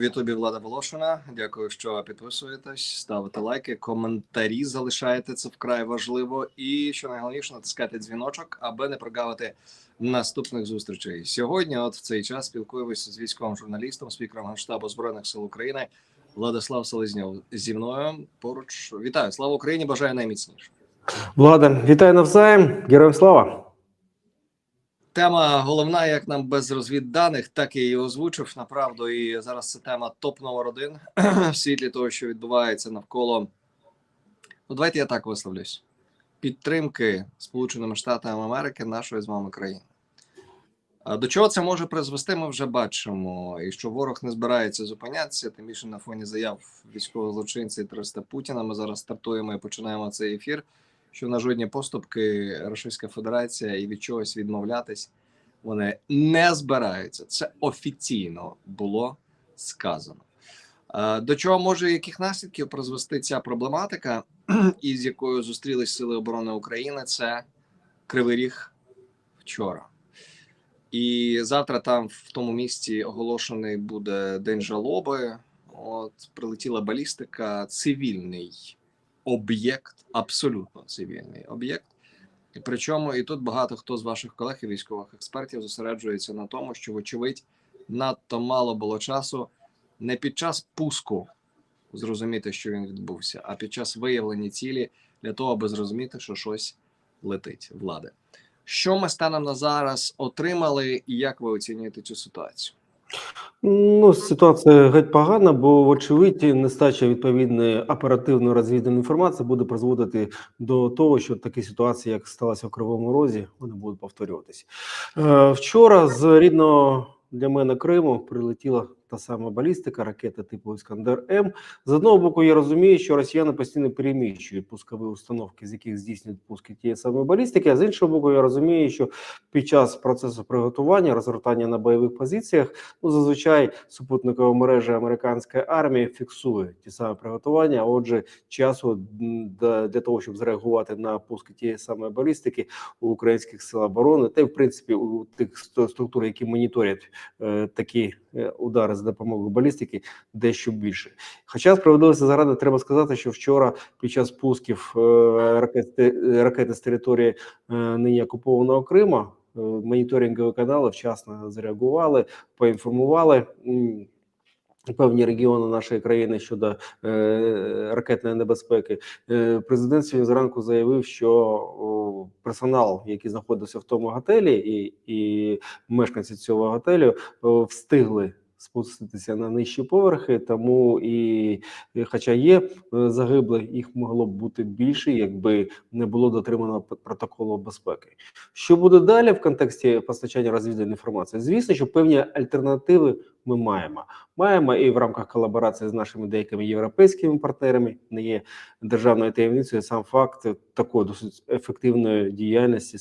В Ютубі Влада Волошина. Дякую, що підписуєтесь, ставите лайки, коментарі залишаєте це вкрай важливо. І що найголовніше, натискайте дзвіночок, аби не прогавити наступних зустрічей. Сьогодні, от в цей час, спілкуємося з військовим журналістом, спікером Генштабу збройних сил України Владислав Селезньов зі мною. Поруч вітаю, слава Україні! Бажаю найміцніше. Влада, вітаю навзаєм, героям слава. Тема головна, як нам без розвідданих, так і її озвучив. Направду, і зараз це тема топ номер один в світлі того, що відбувається навколо. Ну, давайте я так висловлюсь: підтримки Сполученими Штатами Америки нашої з вами країни. До чого це може призвести, ми вже бачимо. І що ворог не збирається зупинятися, тим більше на фоні заяв військового злочинця і 300 Путіна. Ми зараз стартуємо і починаємо цей ефір що на жодні поступки Російська Федерація і від чогось відмовлятись вони не збираються. Це офіційно було сказано. Е, До чого може яких наслідків призвести ця проблематика, із якою зустрілись Сили оборони України? Це Кривий Ріг вчора. І завтра там в тому місці оголошений буде день жалоби. От прилетіла балістика, цивільний об'єкт, абсолютно цивільний об'єкт. І причому і тут багато хто з ваших колег і військових експертів зосереджується на тому, що, вочевидь, надто мало було часу не під час пуску зрозуміти, що він відбувся, а під час виявлення цілі для того, аби зрозуміти, що щось летить влади. Що ми станом на зараз отримали, і як ви оцінюєте цю ситуацію? Ну, ситуація геть погана, бо, вочевидь, нестача відповідної оперативної розвідної інформації буде призводити до того, що такі ситуації, як сталася в Кривому Розі, вони будуть повторюватися. Е, вчора з рідного для мене Криму прилетіла та сама балістика, ракета типу Іскандер М. З одного боку, я розумію, що росіяни постійно переміщують пускові установки, з яких здійснюють пуски тієї самої балістики. А з іншого боку, я розумію, що під час процесу приготування, розгортання на бойових позиціях, ну зазвичай супутникова мережа американської армії фіксує ті самі приготування. А отже, часу для того, щоб зреагувати на пуски тієї самої балістики у українських сил оборони, та й в принципі у тих структур, які моніторять е, такі е, удари за допомогою балістики, дещо більше. Хоча справедливості заради треба сказати, що вчора під час пусків е, ракети, ракети з території е, нині окупованого Крима е, моніторингові канали вчасно зреагували, поінформували. Певні регіони нашої країни щодо е, ракетної небезпеки, е, президент сьогодні зранку заявив, що о, персонал, який знаходився в тому готелі, і, і мешканці цього готелю о, встигли спуститися на нижчі поверхи, тому і, і хоча є е, загиблих, їх могло б бути більше, якби не було дотримано протоколу безпеки. Що буде далі в контексті постачання розвідувальної інформації? Звісно, що певні альтернативи ми маємо. Маємо і в рамках колаборації з нашими деякими європейськими партнерами. Не є державною таємницею сам факт такої досить ефективної діяльності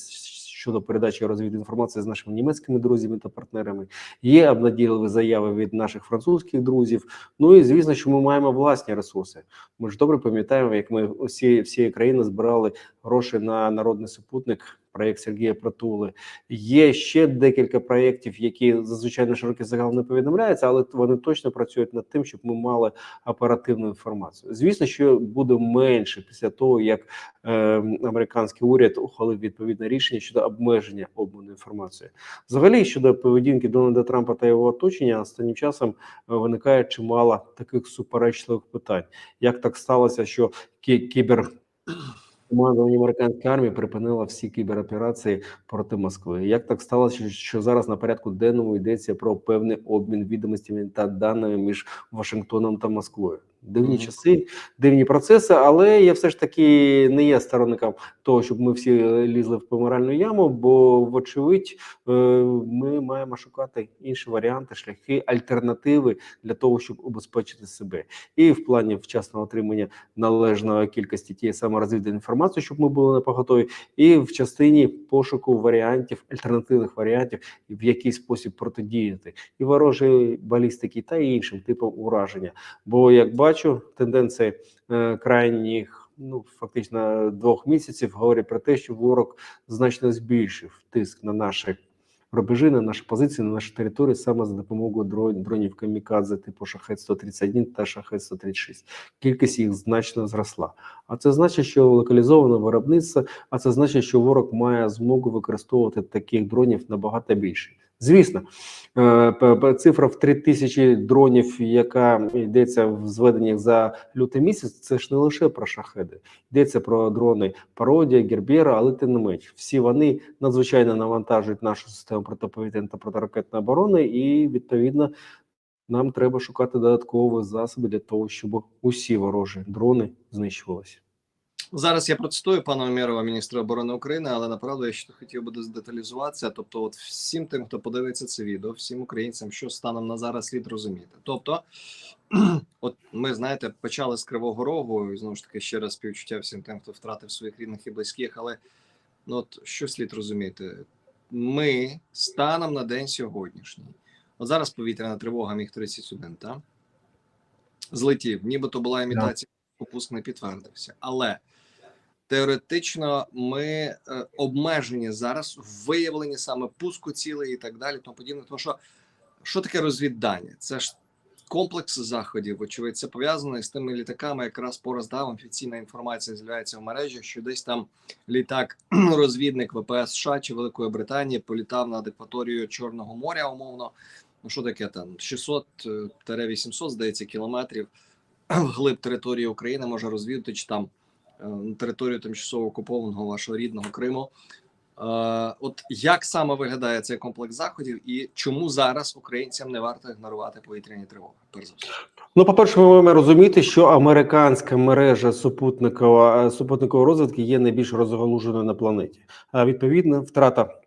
щодо передачі розвід інформації з нашими німецькими друзями та партнерами. Є обнадійливі заяви від наших французьких друзів. Ну і звісно, що ми маємо власні ресурси. Ми ж добре пам'ятаємо, як ми усі всієї країни збирали гроші на народний супутник. Проєкт Сергія Притули. Є ще декілька проєктів, які зазвичай на широкий загал не повідомляються, але вони точно працюють над тим, щоб ми мали оперативну інформацію. Звісно, що буде менше після того, як е, американський уряд ухвалив відповідне рішення щодо обмеження обміну інформацією. Взагалі, щодо поведінки Дональда Трампа та його оточення, останнім часом е, виникає чимало таких суперечливих питань. Як так сталося, що кі- кібер командування американської армії припинила всі кібероперації проти Москви. Як так сталося, що- зараз на порядку денному йдеться про певний обмін відомостями та даними між Вашингтоном та Москвою? Дивні Мгм. часи, дивні процеси, але я все ж таки не є сторонником того, щоб ми всі лізли в помиральну яму, бо, вочевидь, е, ми маємо шукати інші варіанти, шляхи, альтернативи для того, щоб убезпечити себе, і в плані вчасного отримання належної кількості тієї саме розвідувальної інформації, щоб ми були на поготові, і в частині пошуку варіантів, альтернативних варіантів, в який спосіб протидіяти і ворожої балістики, та іншим типам ураження. Бо як бачу, тенденції е, крайніх. Ну, фактично двох місяців говорять про те, що ворог значно збільшив тиск на наші рубежі, на наші позиції, на нашій території саме за допомогою дрон- дронів Камікадзе типу Шахет 131 та Шахет 136. Кількість їх значно зросла. А це значить, що локалізоване виробництво, а це значить, що ворог має змогу використовувати таких дронів набагато більше. Звісно, е, цифра в 3 тисячі дронів, яка йдеться в зведеннях за лютий місяць, це ж не лише про шахеди. Йдеться про дрони Пародія, Гербєра, але тим не менш, всі вони надзвичайно навантажують нашу систему протиповітряної та протиракетної оборони, і відповідно нам треба шукати додаткові засоби для того, щоб усі ворожі дрони знищувалися. Зараз я процитую пана Омєрова, міністра оборони України, але направду я ще хотів би деталізуватися. Тобто, от всім тим, хто подивиться це відео, всім українцям, що станом на зараз слід розуміти. Тобто, от ми знаєте, почали з Кривого Рогу, і знову ж таки ще раз співчуття всім тим, хто втратив своїх рідних і близьких. Але ну от що слід розуміти? Ми станом на день сьогоднішній. От зараз повітряна тривога міг 31, так? Злетів, нібито була імітація, попуск не підтвердився. Але теоретично ми е, обмежені зараз в виявленні саме пуску цілей і так далі, тому подібне. Тому що що таке розвіддання? Це ж комплекс заходів. Вочевидь, це пов'язано із тими літаками. Якраз по роздавам офіційна інформація з'являється в мережі, що десь там літак розвідник ВПС США чи Великої Британії політав над акваторією Чорного моря, умовно. Ну що таке там 600-800, здається, кілометрів вглиб території України може розвідати чи там е, на територію тимчасово окупованого вашого рідного Криму. Е, От як саме виглядає цей комплекс заходів, і чому зараз українцям не варто ігнорувати повітряні тривоги? Перш за все, Ну, по-перше, ми маємо розуміти, що американська мережа супутникова е, супутникової розвитки є найбільш розгалуженою на планеті. А відповідно, втрата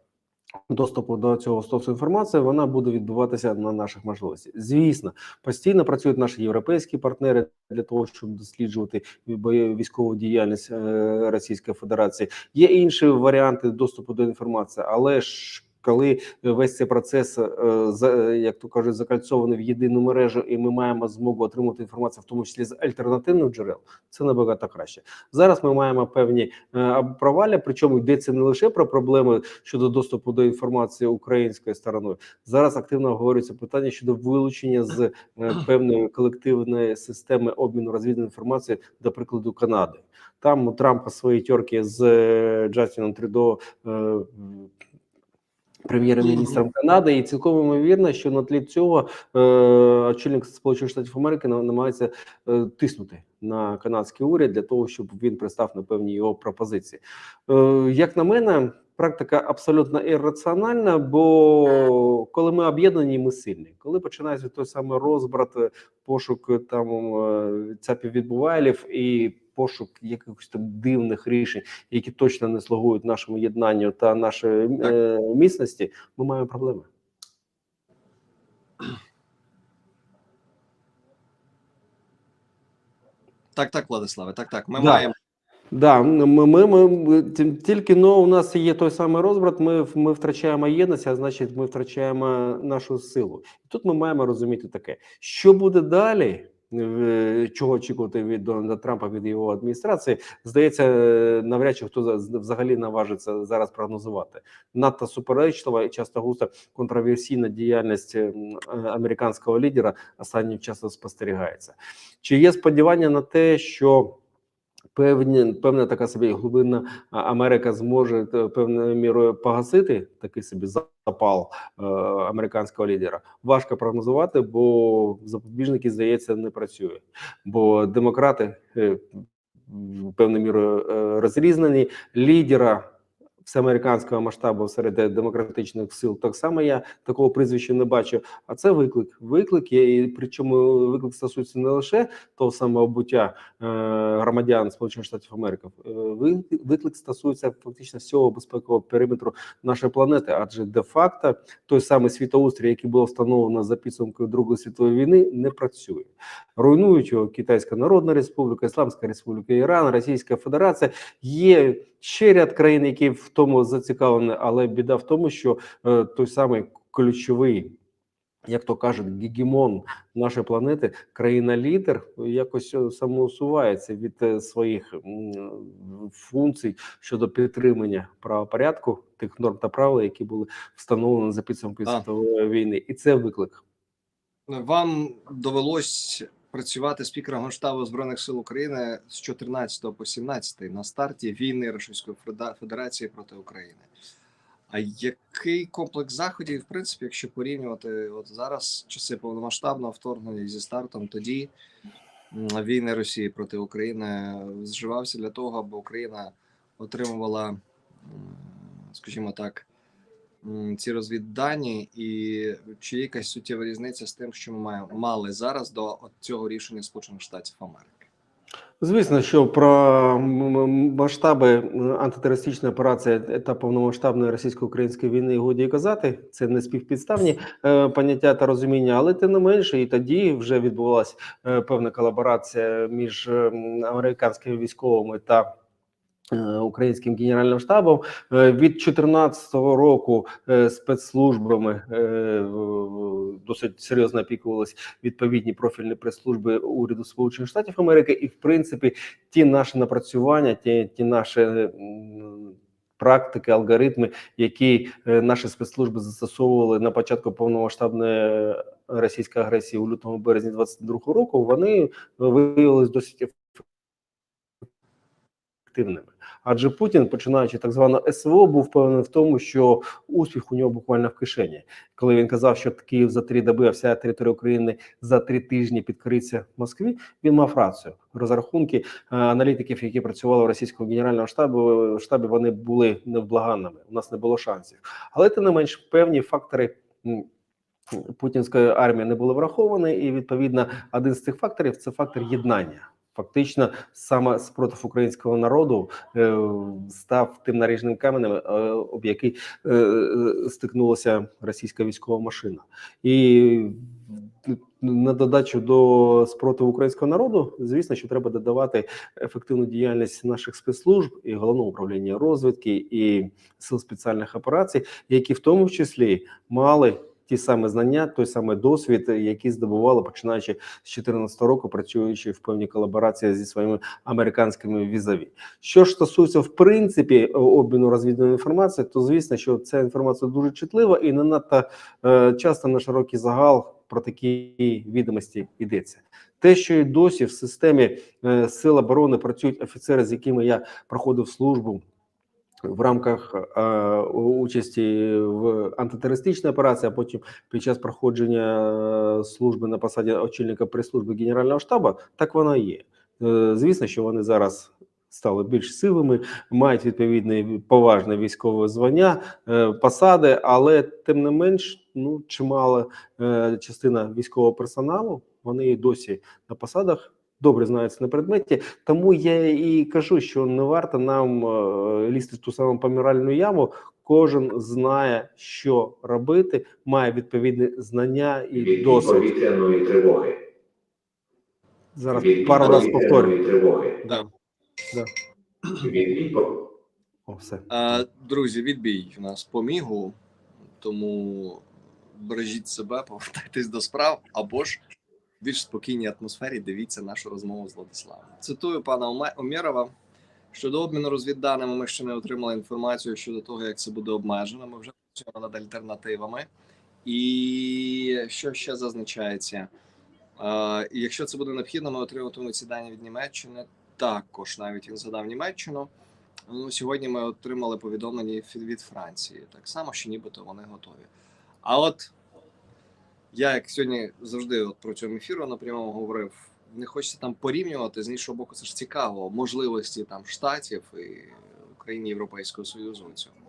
доступу до цього стосу інформації вона буде відбуватися на наших можливостях. Звісно, постійно працюють наші європейські партнери для того, щоб досліджувати військову діяльність е, Російської Федерації. Є інші варіанти доступу до інформації, але ж. Коли весь цей процес, е, як то кажуть, закальцований в єдину мережу, і ми маємо змогу отримати інформацію, в тому числі з альтернативних джерел, це набагато краще. Зараз ми маємо певні е, провалі, причому йдеться не лише про проблеми щодо доступу до інформації українською стороною. Зараз активно обговорюється питання щодо вилучення з е, певної колективної системи обміну розвідної інформації, до прикладу, Канади. Там у Трампа свої тьорки з Джастіном Трюдо. Прем'єр-міністром Канади, і цілком ймовірно, що на тлі цього е, очільник Сполучених Штатів Америки намагається е, тиснути на канадський уряд для того, щоб він пристав на певні його пропозиції. Е, як на мене, практика абсолютно ірраціональна, бо коли ми об'єднані, ми сильні. Коли починається той самий розбрат, е, пошук е, там е, цапів відбувайлів і пошук якихось там дивних рішень, які точно не слугують нашому єднанню та нашої е, міцності, ми маємо проблеми. так, так, Владиславе, так, так. Ми Да. маємо Да, ми, ми, ми, тільки но у нас є той самий розбрат. Ми, ми втрачаємо єдність, а значить, ми втрачаємо нашу силу. І тут ми маємо розуміти таке, що буде далі. Чого очікувати від Дональда Трампа від його адміністрації, здається, навряд чи хто за- взагалі наважиться зараз прогнозувати. Надто суперечлива і часто густо контроверсійна діяльність ем, американського лідера останнім часом спостерігається. Чи є сподівання на те, що певні певна така собі глибинна Америка зможе е, певною мірою погасити такий собі запал е, американського лідера. Важко прогнозувати, бо запобіжники здається не працює. Бо демократи е, певною мірою е, розрізнені. Лідера всеамериканського масштабу серед демократичних сил так само я такого прізвища не бачу. А це виклик. Виклик є, і причому виклик стосується не лише того самого буття е, громадян Сполучених Штатів Америки. Е, Виклик стосується фактично всього безпекового периметру нашої планети, адже де-факто той самий світоустрій, який було встановлено за підсумкою Другої світової війни, не працює. Руйнують його Китайська Народна Республіка, Ісламська Республіка Іран, Російська Федерація. Є ще ряд країн, які в тому зацікавлені, але біда в тому, що е, той самий ключовий як то кажуть, гегемон нашої планети, країна-лідер, якось е, самоусувається від е, своїх функцій щодо підтримання правопорядку, тих норм та правил, які були встановлені за підсумками світової війни, і це виклик. Вам довелось працювати спікером Генштабу Збройних сил України з 14 по 17 на старті війни Російської Федерації проти України. А який комплекс заходів, в принципі, якщо порівнювати от зараз часи повномасштабного вторгнення зі стартом, тоді війни Росії проти України зживався для того, аби Україна отримувала, скажімо так, ці розвіддані, і чи є якась суттєва різниця з тим, що ми маємо мали зараз до цього рішення Сполучених Штатів Америки? Звісно, що про масштаби е, антитерористичної операції та повномасштабної російсько-української війни годі казати. Це не співпідставні е, поняття та розуміння, але тим не менше, і тоді вже відбувалася е, певна колаборація між американськими військовими та. Е, Українським генеральним штабом Е, від 2014 року е, спецслужбами досить серйозно опікувались відповідні профільні прес-служби уряду Сполучених Штатів Америки, і в принципі ті наші напрацювання, ті, ті наші практики, алгоритми, які наші спецслужби застосовували на початку повномасштабної російської агресії у лютому березні 22 року, вони виявились досить ефективними. Адже Путін, починаючи так званого СВО, був впевнений в тому, що успіх у нього буквально в кишені. Коли він казав, що Київ за три доби, а вся територія України за три тижні підкориться Москві, він мав рацію. Розрахунки е, аналітиків, які працювали в російському генеральному штабу штабі, вони були невблаганними. У нас не було шансів. Але тим не менш, певні фактори. Путінської армії не були враховані, і відповідно один з цих факторів це фактор єднання. Фактично, саме спротив українського народу е, став тим наріжним каменем, е, об який е, е, стикнулася російська військова машина, і на додачу до спротиву українського народу, звісно, що треба додавати ефективну діяльність наших спецслужб і головного управління розвідки і сил спеціальних операцій, які в тому числі мали. Ті самі знання, той самий досвід, який здобували починаючи з 2014 року, працюючи в певній колаборації зі своїми американськими візаві. Що ж стосується в принципі обміну розвідувальної інформації, то звісно, що ця інформація дуже чутлива і не надто е, часто на широкий загал про такі відомості йдеться. Те, що і досі в системі е, сил оборони працюють офіцери, з якими я проходив службу в рамках участі в антитерористичній операції, а потім під час проходження е, служби на посаді очільника прес-служби Генерального штабу, так воно і є. Е, звісно, що вони зараз стали більш силими, мають відповідне поважне військове звання, е, посади, але тим не менш, ну чимала частина військового персоналу, вони досі на посадах. Добре знаються на предметі, тому я і кажу, що не варто нам е, лізти в ту саму помиральну яму. Кожен знає, що робити, має відповідні знання і від досвід. повітряної тривоги. Зараз Від пару раз повітряної повторю. тривоги. Да. Да. Від О, все. А, друзі, відбій у нас по мігу, тому бережіть себе, повертайтесь до справ, або ж більш спокійній атмосфері дивіться нашу розмову з Владиславом. Цитую пана Омєрова. Щодо обміну розвідданими, ми ще не отримали інформацію щодо того, як це буде обмежено. Ми вже працюємо над альтернативами. І що ще зазначається? І якщо це буде необхідно, ми отриматимемо ці дані від Німеччини. Також навіть він згадав Німеччину. Ну, сьогодні ми отримали повідомлення від- від Франції. Так само, що нібито вони готові. А от я, як сьогодні завжди от про цьому ефіру напряму говорив, не хочеться там порівнювати. З іншого боку, це ж цікаво. Можливості там штатів і України Європейського Союзу у цьому.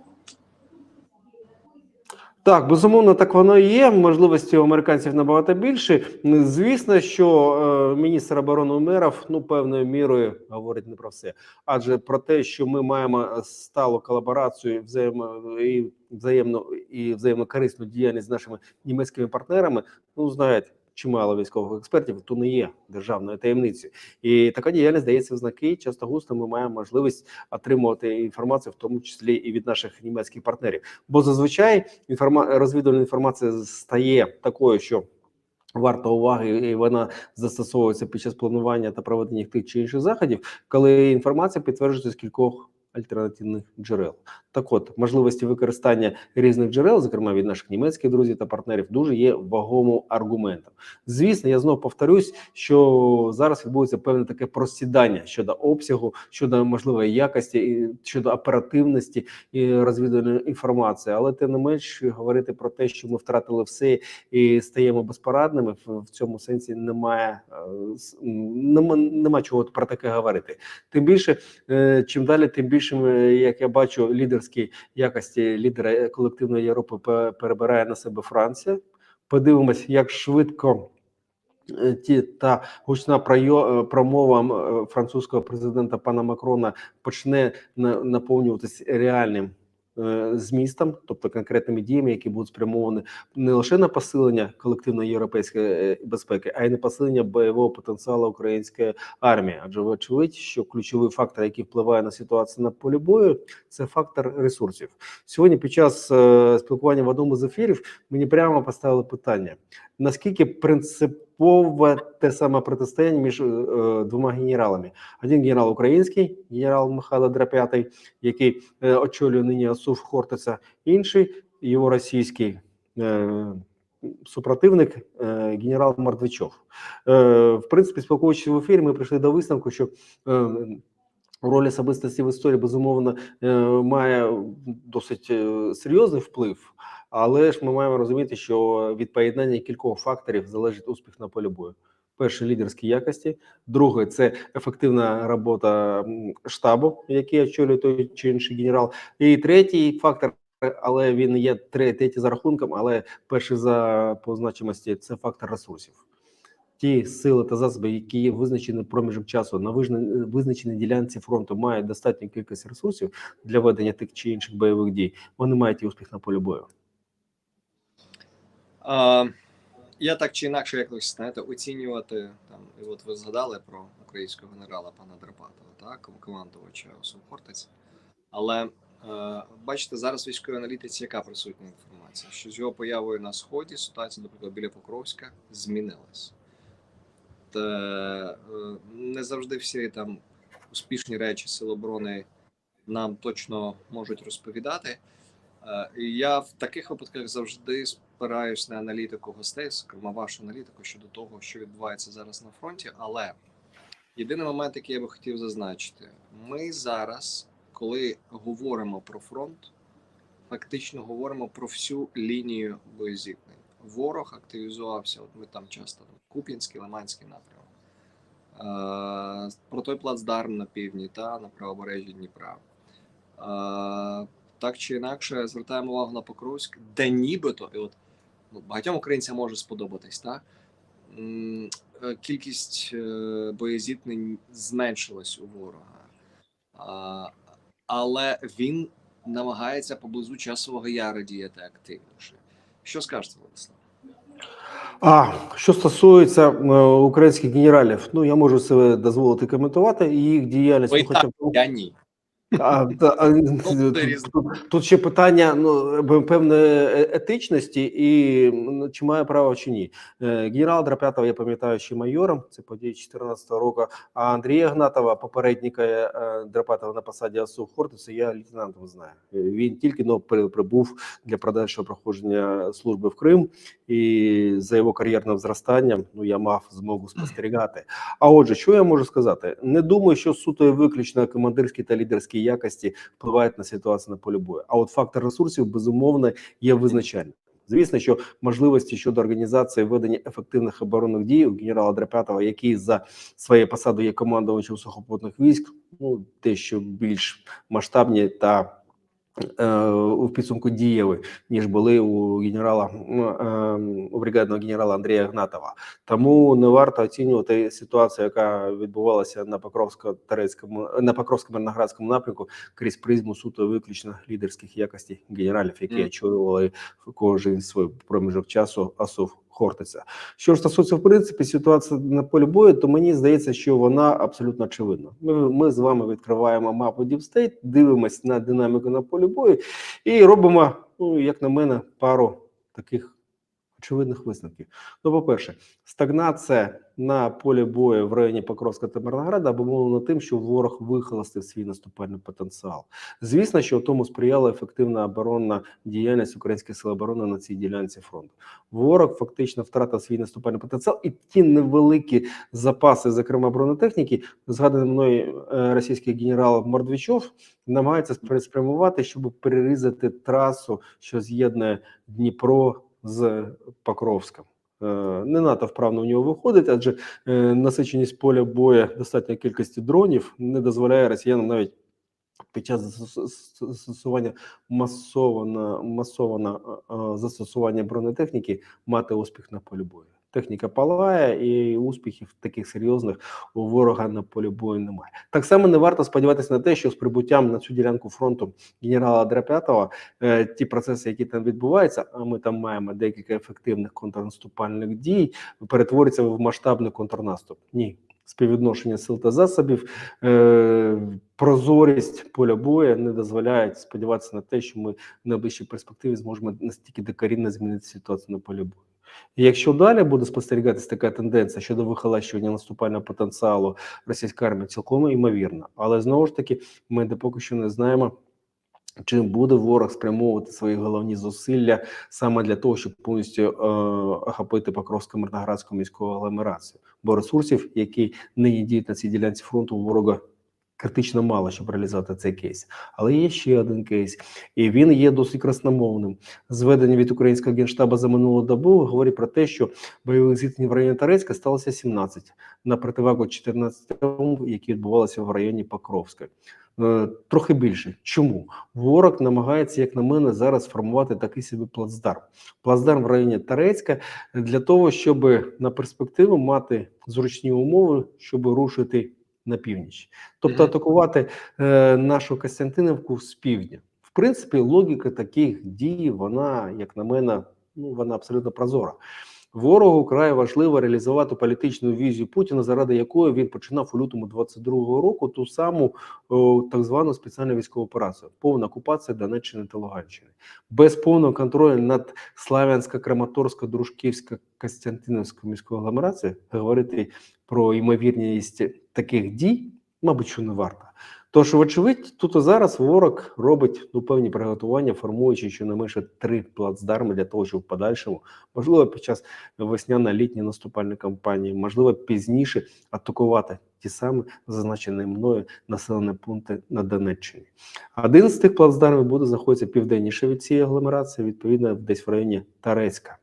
Так, безумовно, так воно і є. Можливості у американців набагато більше. Звісно, що е, міністр оборони Умеров ну певною мірою говорить не про все, адже про те, що ми маємо сталу колаборацію взаємо і взаємно і взаємно корисну діяльність з нашими німецькими партнерами. Ну знаєте, чимало військових експертів, то не є державною таємницею. І така діяльність дається в знаки. Часто густо ми маємо можливість отримувати інформацію, в тому числі і від наших німецьких партнерів. Бо зазвичай інформа... розвідувальна інформація стає такою, що варта уваги, і вона застосовується під час планування та проведення тих чи інших заходів, коли інформація підтверджується з кількох альтернативних джерел. Так, от можливості використання різних джерел, зокрема від наших німецьких друзів та партнерів, дуже є вагомим аргументом. Звісно, я знов повторюсь, що зараз відбудеться певне таке просідання щодо обсягу, щодо можливої якості, і щодо оперативності і розвідувальної інформації, але тим не менш говорити про те, що ми втратили все і стаємо безпорадними, в, цьому сенсі немає е, нема, нема чого про таке говорити. Тим більше, е, чим далі, тим більше, як я бачу, лідерські якості лідера колективної Європи перебирає на себе Франція. Подивимось, як швидко. е, Ті та гучна е, промова е, французького президента пана Макрона почне наповнюватись реальним змістом, тобто конкретними діями, які будуть спрямовані не лише на посилення колективної європейської е, безпеки, а й на посилення бойового потенціалу української армії. Адже вочевидь, що ключовий фактор, який впливає на ситуацію на полі бою, це фактор ресурсів. Сьогодні, під час е, спілкування в одному з ефірів, мені прямо поставили питання: наскільки принципове те саме протистояння між е, е, двома генералами: один генерал український, генерал Михайло Драп'ятий, який е, очолює нині Асув Хортиця, інший його російський. Е, Супротивник е, генерал Мордвичов. Е, в принципі, спілкуючись в ефірі, ми прийшли до висновку, що роль особистості в історії безумовно має досить серйозний вплив, але ж ми маємо розуміти, що від поєднання кількох факторів залежить успіх на полі бою. Перше лідерські якості, друге це ефективна робота штабу, який очолює той чи інший генерал. І третій фактор, але він є тре- третій за рахунком, але перший за по значимості це фактор ресурсів. Ті сили та засоби, які є визначені проміжок часу на визна- визначеній ділянці фронту, мають достатню кількість ресурсів для ведення тих чи інших бойових дій. Вони мають і успіх на полі бою. А, я так чи інакше якось знаєте, оцінювати там, і от ви згадали про українського генерала пана Драпатова, так, командувача Сумхортець. Але е, бачите, зараз військовій аналітиці яка присутня інформація? Що з його появою на сході ситуація, наприклад, біля Покровська змінилась. Та, е, не завжди всі там успішні речі Сил оборони нам точно можуть розповідати. Е, я в таких випадках завжди спираюсь на аналітику гостей, зокрема вашу аналітику щодо того, що відбувається зараз на фронті. Але єдиний момент, який я би хотів зазначити, ми зараз, коли говоримо про фронт, фактично говоримо про всю лінію боєзіткнень. Ворог активізувався. От ми там часто Куп'янський, Лиманський напрямок. Е, про той плацдарм на півдні та на правобережжі Дніпра. Так чи інакше звертаємо увагу на Покровськ, де нібито, і от ну, багатьом українцям може сподобатись, так? Е, Кількість е, боєзіткнень зменшилась у ворога, а, але він намагається поблизу часового яру діяти активніше. Що скажете, Владислав? А що стосується е, українських генералів, ну я можу себе дозволити коментувати і їх діяльність. Ви ну, хоча б Я ні. А, та, а, тут, тут ще питання ну, певної е- етичності і чи має право чи ні. Е, Генерал Драпятова, я пам'ятаю, ще майором, це події 2014 року. А Андрія Гнатова, попередника е, Драпятова на посаді АСУ Хортиця, я лейтенантом знаю. Він тільки но при- прибув для подальшого проходження служби в Крим, і за його кар'єрним зростанням ну я мав змогу спостерігати. А отже, що я можу сказати? Не думаю, що суто і виключно командирські та лідерські якості впливають на ситуацію на полі бою. А от фактор ресурсів безумовно є визначальним. Звісно, що можливості щодо організації ведення ефективних оборонних дій у генерала Драпятова, який за своєю посадою є командувачем сухопутних військ, ну дещо більш масштабні та е, у підсумку дієві, ніж були у генерала е, у бригадного генерала Андрія Гнатова. Тому не варто оцінювати ситуацію, яка відбувалася на Покровсько-Тарецькому на Покровсько-Мирноградському напрямку крізь призму суто виключно лідерських якостей генералів, які очолювали в кожен свій проміжок часу Асов Хортиця. Що ж стосується в принципі ситуації на полі бою, то мені здається, що вона абсолютно очевидна. Ми, ми з вами відкриваємо мапу Діпстейт, дивимося на динаміку на полі бою і робимо, ну як на мене, пару таких очевидних висновків. Ну, по-перше, стагнація на полі бою в районі Покровська та Мирнограда обумовлена тим, що ворог вихолостив свій наступальний потенціал. Звісно, що тому сприяла ефективна оборонна діяльність українських сил оборони на цій ділянці фронту. Ворог фактично втратив свій наступальний потенціал, і ті невеликі запаси, зокрема бронетехніки, згаданий мною е, російський генерал Мордвічов, намагається спря- спрямувати, щоб перерізати трасу, що з'єднує Дніпро з Покровськом. Е, Не надто вправно в нього виходить, адже е, насиченість поля бою достатньої кількості дронів не дозволяє росіянам навіть під час зас- зас- застосування масовано, масовано е, застосування бронетехніки мати успіх на полі бою. Техніка палає, і успіхів таких серйозних у ворога на полі бою немає. Так само не варто сподіватися на те, що з прибуттям на цю ділянку фронту генерала Драпятова е, ті процеси, які там відбуваються, а ми там маємо декілька ефективних контрнаступальних дій, перетворяться в масштабний контрнаступ. Ні. Співвідношення сил та засобів, е, прозорість поля бою не дозволяють сподіватися на те, що ми в найближчій перспективі зможемо настільки докорінно змінити ситуацію на полі бою. І якщо далі буде спостерігатися така тенденція щодо вихолащування наступального потенціалу російської армії, цілком ймовірно. Але знову ж таки, ми поки що не знаємо. Чи буде ворог спрямовувати свої головні зусилля саме для того, щоб повністю е, охопити Покровську мирноградську міську агломерацію? Бо ресурсів, які нині діють на цій ділянці фронту, у ворога критично мало, щоб реалізувати цей кейс. Але є ще один кейс, і він є досить красномовним. Зведення від українського генштабу за минулу добу говорить про те, що бойових зіткнень в районі Тарецька сталося 17 на противагу 14, які відбувалися в районі Покровська. Е, Трохи більше. Чому ворог намагається, як на мене, зараз сформувати такий собі плацдарм? Плацдарм в районі Тарецька для того, щоб на перспективу мати зручні умови, щоб рушити на північ, тобто атакувати е, нашу Костянтинівку з півдня. В принципі, логіка таких дій, вона, як на мене, ну вона абсолютно прозора. Ворогу край важливо реалізувати політичну візію Путіна, заради якої він починав у лютому 22-го року ту саму о, так звану спеціальну військову операцію, повна окупація Донеччини та Луганщини, без повного контролю над Славянська, Краматорська, Дружківська, Костянтинівською міською агломерацією, говорити про ймовірність таких дій, мабуть, що не варто. Тож, вочевидь, тут і зараз ворог робить ну, певні приготування, формуючи щонайменше три плацдарми для того, щоб в подальшому, можливо, під час весняно-літньої наступальної кампанії, можливо, пізніше атакувати ті самі зазначені мною населені пункти на Донеччині. Один з тих плацдармів буде знаходитися південніше від цієї агломерації, відповідно, десь в районі Тарецька.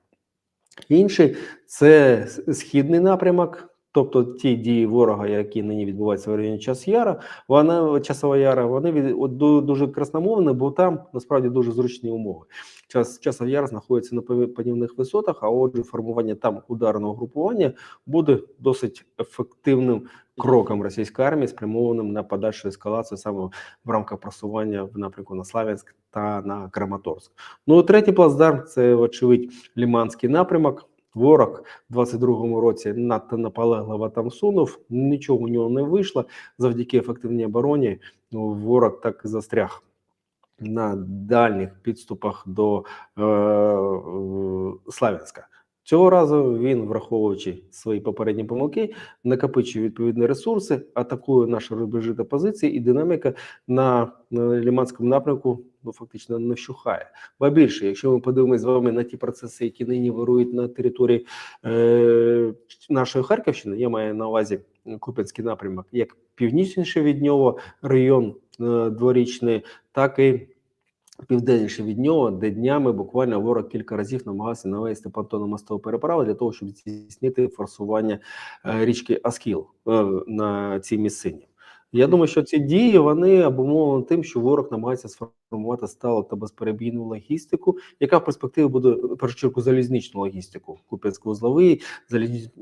Інший це східний напрямок. Тобто ті дії ворога, які нині відбуваються в районі час яра, вона часова яра, вони від от, дуже красномовні, бо там насправді дуже зручні умови. Час часов яр знаходиться на панівних висотах, а отже, формування там ударного групування буде досить ефективним кроком російської армії, спрямованим на подальшу ескалацію саме в рамках просування в напрямку на Славянськ та на Краматорськ. Ну третій плацдарм це очевидь ліманський напрямок. Ворог в 22-му році надто наполегливо там сунув, нічого у нього не вийшло. Завдяки ефективній обороні ну, ворог так і застряг на дальніх підступах до е, е, Славянська. Цього разу він, враховуючи свої попередні помилки, накопичує відповідні ресурси, атакує наші рубежі та позиції, і динаміка на, Ліманському напрямку ну, фактично не вщухає. Ба більше, якщо ми подивимося з вами на ті процеси, які нині вирують на території е, нашої Харківщини, я маю на увазі Куп'янський напрямок, як північніше від нього район е, дворічний, так і південніше від нього, де днями буквально ворог кілька разів намагався навести понтонно-мостову переправу для того, щоб здійснити форсування е, річки Аскіл е, на цій місцині. Я думаю, що ці дії вони обумовлені тим, що ворог намагається сформувати сталу та безперебійну логістику, яка в перспективі буде першу чергу залізничну логістику. Куп'янсько-узловий,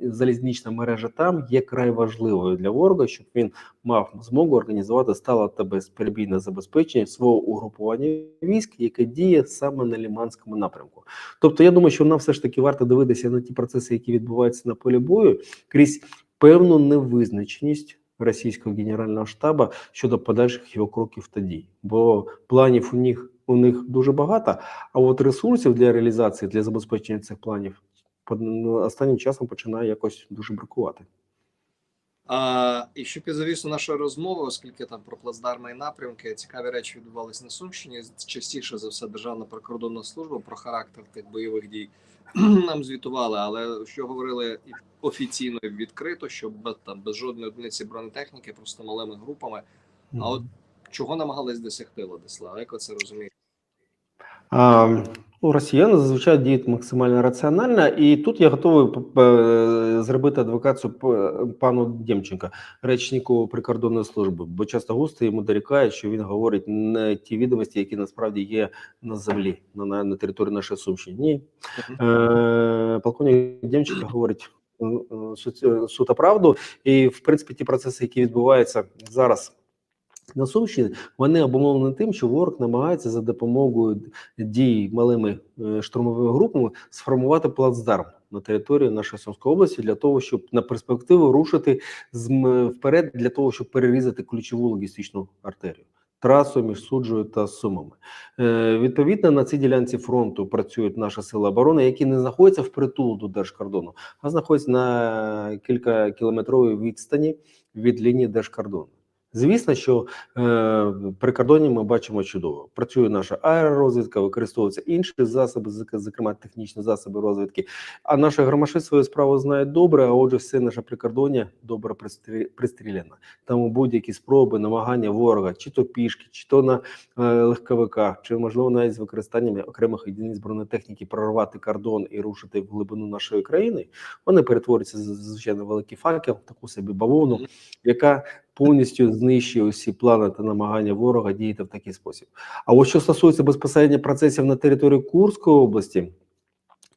залізнична мережа там є край важливою для ворога, щоб він мав змогу організувати стале та безперебійне забезпечення свого угрупування військ, яке діє саме на Ліманському напрямку. Тобто, я думаю, що нам все ж таки варто дивитися на ті процеси, які відбуваються на полі бою, крізь певну невизначеність російського генерального штабу щодо подальших його кроків та дій. Бо планів у них у них дуже багато, а от ресурсів для реалізації для забезпечення цих планів ну, останнім часом починає якось дуже бракувати. А, і що під завісу нашої розмови, оскільки там про плацдарми і напрямки, цікаві речі відбувалися на Сумщині. Частіше за все, Державна прикордонна служба про характер тих бойових дій нам звітували, але що говорили офіційно і відкрито, що без, там без жодної одиниці бронетехніки, просто малими групами. А от чого намагались досягти Владислав? Як ви це розумієте? Росіяни зазвичай діють максимально раціонально, і тут я готовий п- зробити адвокацію пану Демченка, речнику прикордонної служби, бо часто густо йому дорікають, що він говорить не ті відомості, які насправді є на землі, на, на, на території нашої Сумщини. Ні, Е, полковник Демченко говорить е, е, е, суто правду, і в принципі ті процеси, які відбуваються зараз. На Сумщині вони обумовлені тим, що ворог намагається за допомогою дій малими е, штурмовими групами сформувати плацдарм на території нашої Сумської області для того, щоб на перспективу рушити вперед для того, щоб перерізати ключову логістичну артерію. Трасу між суджею та сумами. Е, відповідно, на цій ділянці фронту працюють наші сили оборони, які не знаходяться впритул до держкордону, а знаходяться на кілька кілометровій відстані від лінії держкордону. Звісно, що е, при кордоні ми бачимо чудово. Працює наша аеророзвідка, використовуються інші засоби, зокрема технічні засоби розвідки. А наші громаші свою справу знають добре. А отже, все наше прикордоння добре пристрі- пристріляно. Тому будь-які спроби, намагання ворога, чи то пішки, чи то на е, легковиках, чи можливо навіть з використанням окремих одиниць бронетехніки прорвати кордон і рушити в глибину нашої країни, вони перетворюються звичайно великий факел, таку собі бавовну, яка повністю знищує усі плани та намагання ворога діяти в такий спосіб. А от що стосується безпосередньо процесів на території Курської області.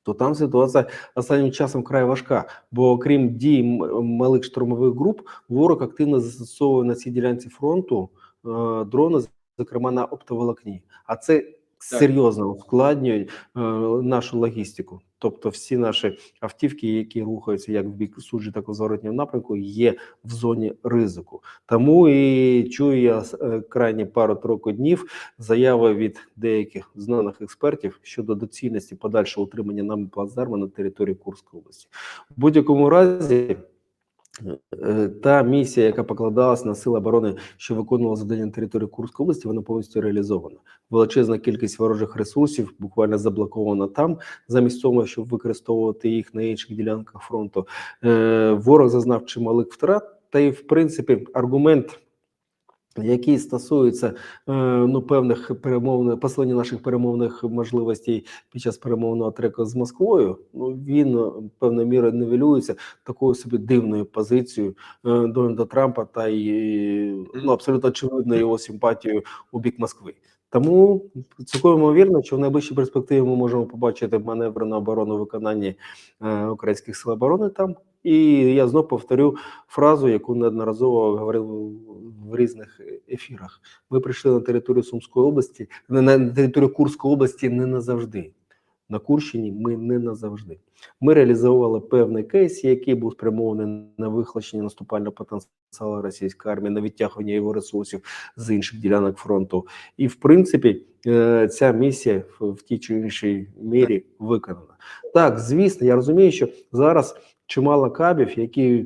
То там ситуація останнім часом край важка, бо окрім дій малих штурмових груп, ворог активно застосовує на цій ділянці фронту е, дрони, зокрема на оптоволокні. А це серйозно ускладнює е, нашу логістику. Тобто, всі наші автівки, які рухаються як в бік суджі, так і в напрямку, є в зоні ризику. Тому і чую я е, крайні пару-тройку днів заяви від деяких знаних експертів щодо доцільності подальшого утримання нами плацдарма на території Курської області. В будь-якому разі. Е, Та місія, яка покладалась на сили оборони, що виконувала завдання на території Курської області, вона повністю реалізована. Величезна кількість ворожих ресурсів буквально заблокована там, замість того, щоб використовувати їх на інших ділянках фронту. Е, Ворог зазнав чималих втрат, та й в принципі аргумент. Який стосується е, ну певних перемовних послання наших перемовних можливостей під час перемовного треку з Москвою, ну він е, певною мірою нівелюється такою собі дивною позицією е, Дональда Трампа та й ну абсолютно очевидно його симпатію у бік Москви. Тому цілком ймовірно, що в найближчій перспективі ми можемо побачити маневри на оборону виконанні е, українських сил оборони там. І я знов повторю фразу, яку неодноразово говорив в різних ефірах. Ми прийшли на територію Сумської області, на територію Курської області не назавжди. На Курщині ми не назавжди. Ми реалізовували певний кейс, який був спрямований на вихлощення наступального потенціалу російської армії, на відтягування його ресурсів з інших ділянок фронту. І в принципі, е, ця місія в тій чи іншій мірі виконана. Так, звісно, я розумію, що зараз чимало кабів, які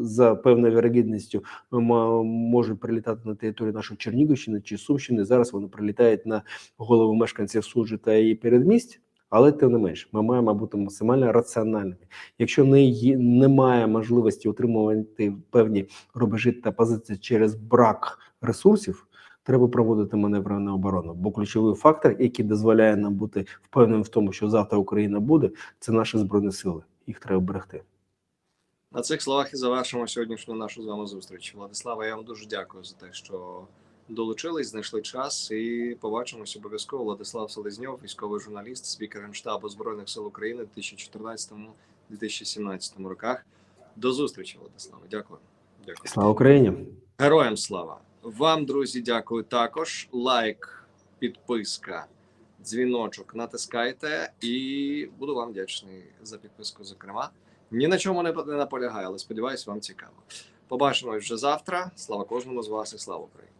за певною вірогідністю можуть прилітати на територію нашої Чернігівщини чи Сумщини. Зараз вони прилітають на голови мешканців суджі та її передмість. Але тим не менш, ми маємо бути максимально раціональними. Якщо не є, немає можливості отримувати певні рубежі та позиції через брак ресурсів, треба проводити маневрену оборону. Бо ключовий фактор, який дозволяє нам бути впевненим в тому, що завтра Україна буде, це наші збройні сили. Їх треба берегти. На цих словах і завершимо сьогоднішню нашу з вами зустріч. Владислава, я вам дуже дякую за те, що долучились, знайшли час і побачимось обов'язково. Владислав Селезньов, військовий журналіст, спікер Генштабу Збройних сил України в 2014-2017 роках. До зустрічі, Владиславе. Дякую. Дякую. Слава Україні! Героям слава! Вам, друзі, дякую також. Лайк, підписка, дзвіночок натискайте, і буду вам вдячний за підписку. Зокрема, ні на чому не не наполягаю, але сподіваюся, вам цікаво. Побачимось вже завтра. Слава кожному з вас і слава Україні!